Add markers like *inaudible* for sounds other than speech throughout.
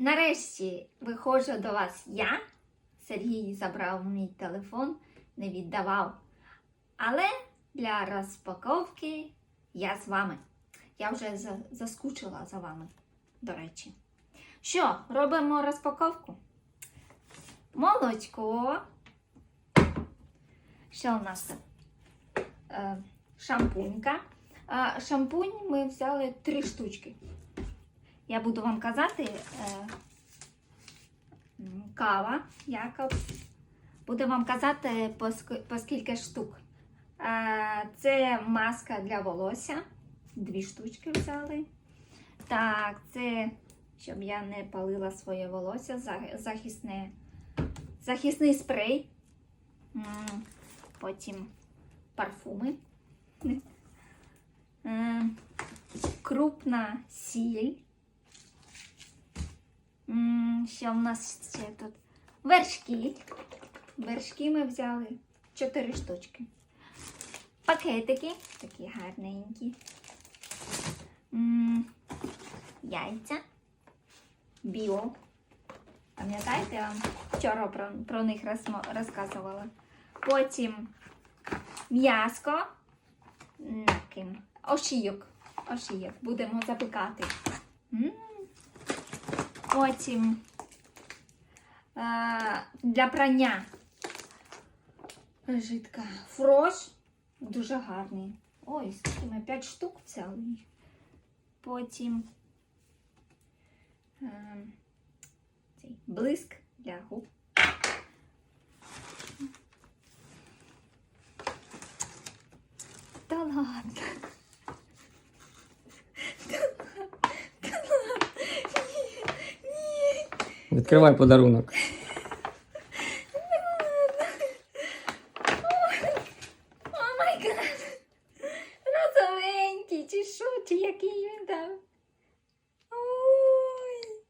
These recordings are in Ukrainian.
Нарешті виходжу до вас я. Сергій забрав мій телефон, не віддавав. Але для розпаковки я з вами. Я вже заскучила за вами, до речі. Що, робимо розпаковку? Молочко. Що у нас? Е, шампунька. Шампунь ми взяли три штучки. Я буду вам казати е, кава Якобс. Буду вам казати по, скільки штук. Е, це маска для волосся. Дві штучки взяли. Так, це щоб я не палила своє волосся, захисне, захисний спрей. Потім парфуми. *laughs* Е, Крупна сіль. Що в нас ще тут? Вершки. Вершки ми взяли чотири штучки. Пакетики такі гарненькі. Яйця. Біо. Пам'ятаєте, я вам вчора про, про них розказувала. Потім м'яско. Наким. Ошийок. Ошийок. Будемо запікати. Потім е, для прання жидка. Фрош. Дуже гарний. Ой, скільки ми 5 штук взяли. Потім е, цей блиск для губ. Та ладно. Відкривай подарунок. О май гад! Розовенький, чи що, чи який він там? Ой.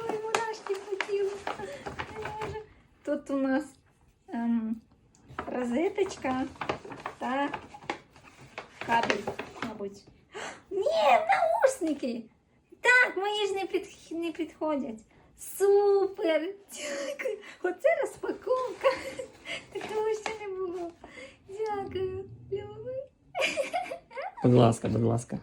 Ой, мурашки хотіли. Тут у нас ем, розеточка та кабель, мабуть. Ні, наушники! Так, мої ж не, під, не підходять. Супер! Дякую! Оце розпаковка. Такого ще не було. Дякую, любий. Будь ласка, будь ласка.